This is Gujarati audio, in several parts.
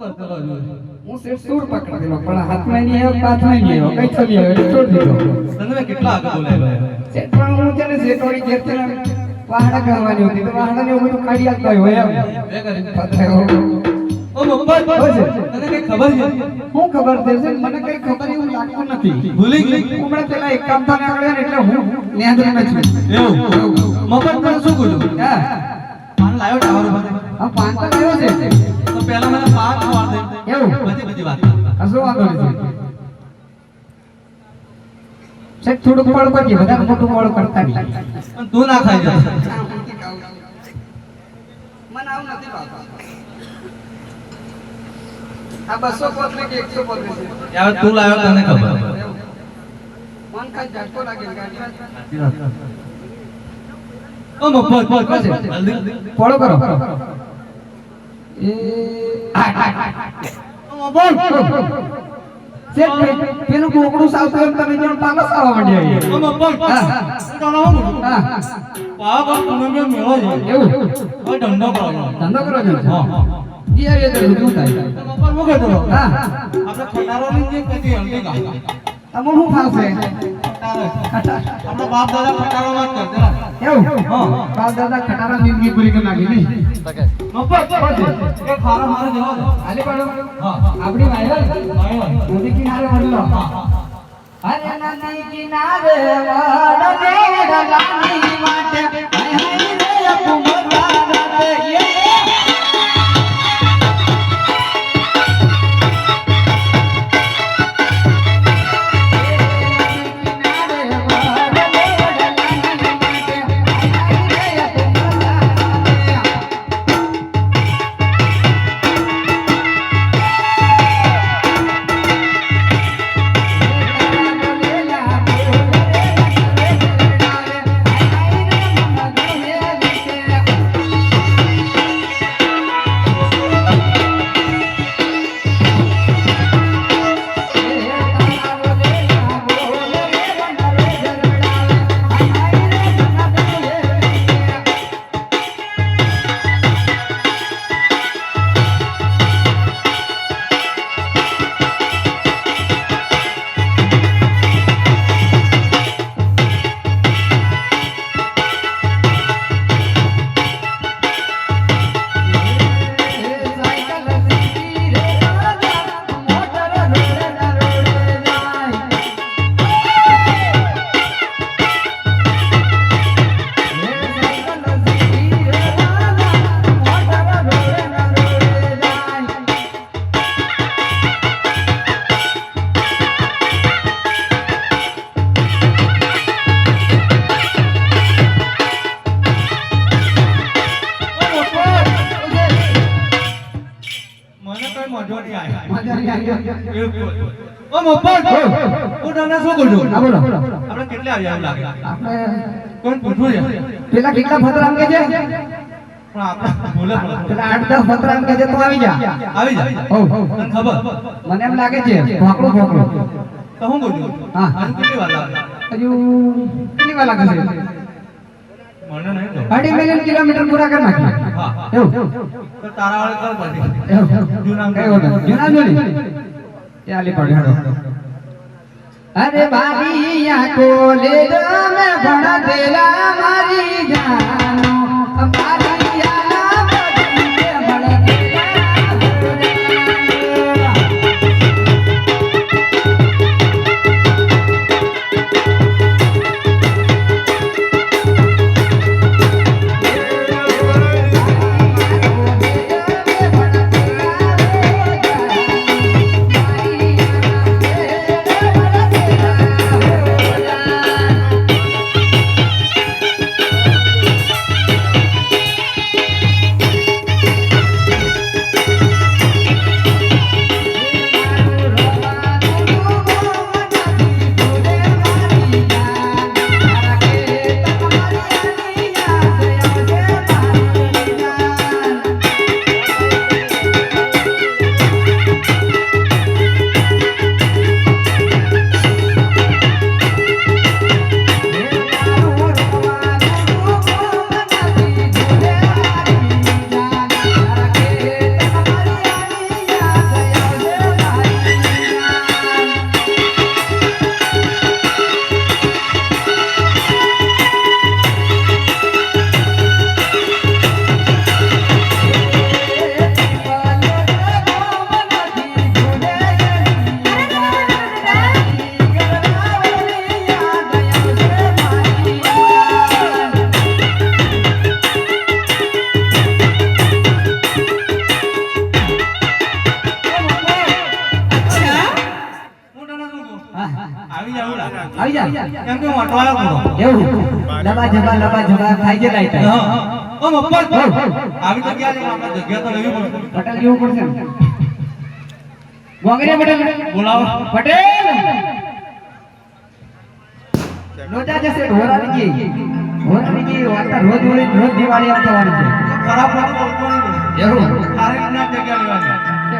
હું સૂર પણ હાથમાં નહીં આવ્યો પાથમાં નહીં આવ્યો કઈ થવી આવ્યો છોડી દીધો તને કેટલા આગળ બોલાવ્યો શેઠ પણ હું છે ને ઘેર છે ને કરવાની હતી તો વાહડા ને એવું કાઢી આપતા હોય એમ બે કરી. પથરે હો. ઓ મફત તને કઈ ખબર છે હું ખબર છે મને કઈ ખબર એવું લાગતું નથી ભૂલી ગઈ હમણાં પેલા એક કામ થાને ને એટલે હું નિયંત્રણ છું એવું મફત તને શું કહ્યું હા પાન લાવ્યો ટાવર ઉપર આ પાન તો આવ્યો છે એવું? બધી બધી વાત કશો વાંધો નથી? શેઠ થોડુંક મોડું કરીએ વધારે મોટું મોડું કરતા નહીં. પણ તું ના ખાઈ જા. મને આવું નથી ભાવતું. આ બસો પોતરી કે એકસો પોતરી યાર તું લાવ્યો તને ખબર. મન કાંઈ ઝટકો લાગે ને ગાંઠિયા. ઓ મફત શું છે? જલ્દી ફોલો કરો. મફત શેઠ, પેલું કોકડું સાવતું એમ તમે માંડ્યા. હું બોલું? મેળો છે એવું ધંધો કરો ધંધો કરો છો હા. જી તો શું થાય હા આપણે જે કદી હલ્દી ગાતા. તમે શું ખટારા. આપણા બાપ દાદા ખટારામાં જ કરતા. એવું? હા. બાપ દાદા ખટારા જિંદગી પૂરી કરી નાખી નહીં? મફત એ ખારો મારો જવા દો. આલી પાડો. હા. આપણી વાયરલ? ભાઈ નદી કિનારે વળલો અરે નદી કિનારે વળને મજો નહીં આયા. મજા નહીં આવી બિલકુલ. ઓ મફત હું તને શું બોલું? બોલો આપણે કેટલે આવ્યા એવું લાગે? આપણે કોણ પૂછવું છે? પેલા કેટલા ફતરામ કે છે? પણ આપણે ભૂલે પેલા આઠ દસ છે તો આવી જા. આવી જાય તને ખબર? મને એમ લાગે છે ભોકડું તો હું કેટલી વાર લાગે? હજુ કેટલી વાર લાગે છે? અઢી મિલિયન કિલોમીટર પૂરા કરી નાખ્યા. એવું. તો તારા વાળે કર પછી એવું. જૂના કઈ વાંધો નહીં. જૂના જોડી. ચાલી પડે. અરે બારી આંખો લે તમે ભણતેલા મારી જાનો આવી જાવ આવી જા કેમ કે હું અટવાયો ખરો. એવું. લબા જબા લબા જબા થાય છે લાઈટ. ઓ મપ્પા આવી જગ્યા લે આપણે જગ્યા તો લેવી પડશે પટેલ જેવું પડશે ગોંગરે પટેલ. બોલાવો. પટેલ. લોચા જશે ઢોરાની ઢોરાની વાર્તા રોજ રોજ રોજ દિવાળી આમ થવાની છે. ખરાબ લાગે બોલતો નહીં. એવું તારે જ ના જગ્યા લેવાની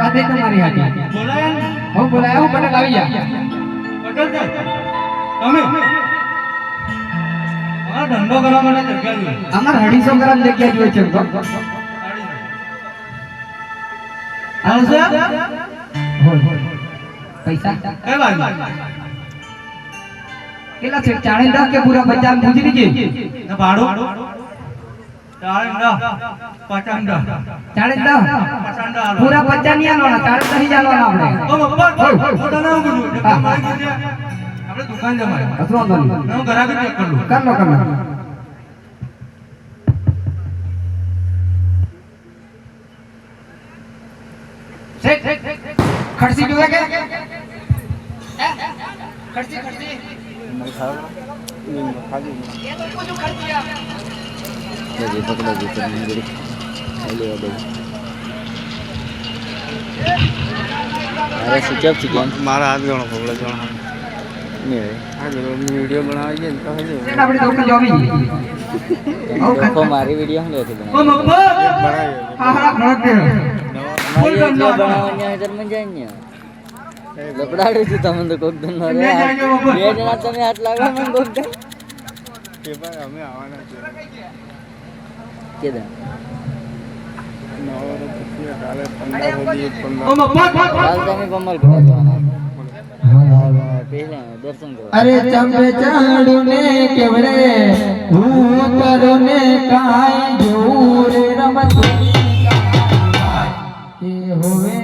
વાત તમારી હતી બોલાય હું બોલાય હું પટેલ આવી જા. પટેલ તમે? હા ધંધો કરવા માટે જગ્યા જોઈએ. અમાર અઢીસો ગ્રામ જગ્યા જોઈએ છે બોલ પૈસા? કઈ બાજુ? કેટલા છે? ચાળી દસ કે પૂરા પચાસ? લીધી. ને ભાડું? દસ, પચાસ દસ. ચાળી દસ પૂરા પચાસ નહીં આલવાના ચાળી દસ જ આલવાના આપણે. ઓ મફત, હું તને શું કહું છું? હા. જગ્યા મળી ગઈ છે. આપણે દુકાન જમાય કશો વાંધો નહીં હું ઘરાકી ચેક કરું કર લો કર લો શેઠ, ખડસી જોવે કે ખડસી ખડસી Lagi pakai lagi temen jadi Ayo ada અરે સ્વિચ ઓફ છે કેમ? મારા હાથ ગણો પગલે ગણો વીડિયો બનાવી છે ને તો મારી વીડિયો હું લેતી બનાવી? લપડાડું છું તમે તો કોક દન બે જણા તમે હાથ લાગવા મને કોક દન એ ભાઈ અમે આવવાના છે કે દન અરે ચંપે ચડું ને કેવડે હું કરું ને કાય જોર રમત. એ હોવે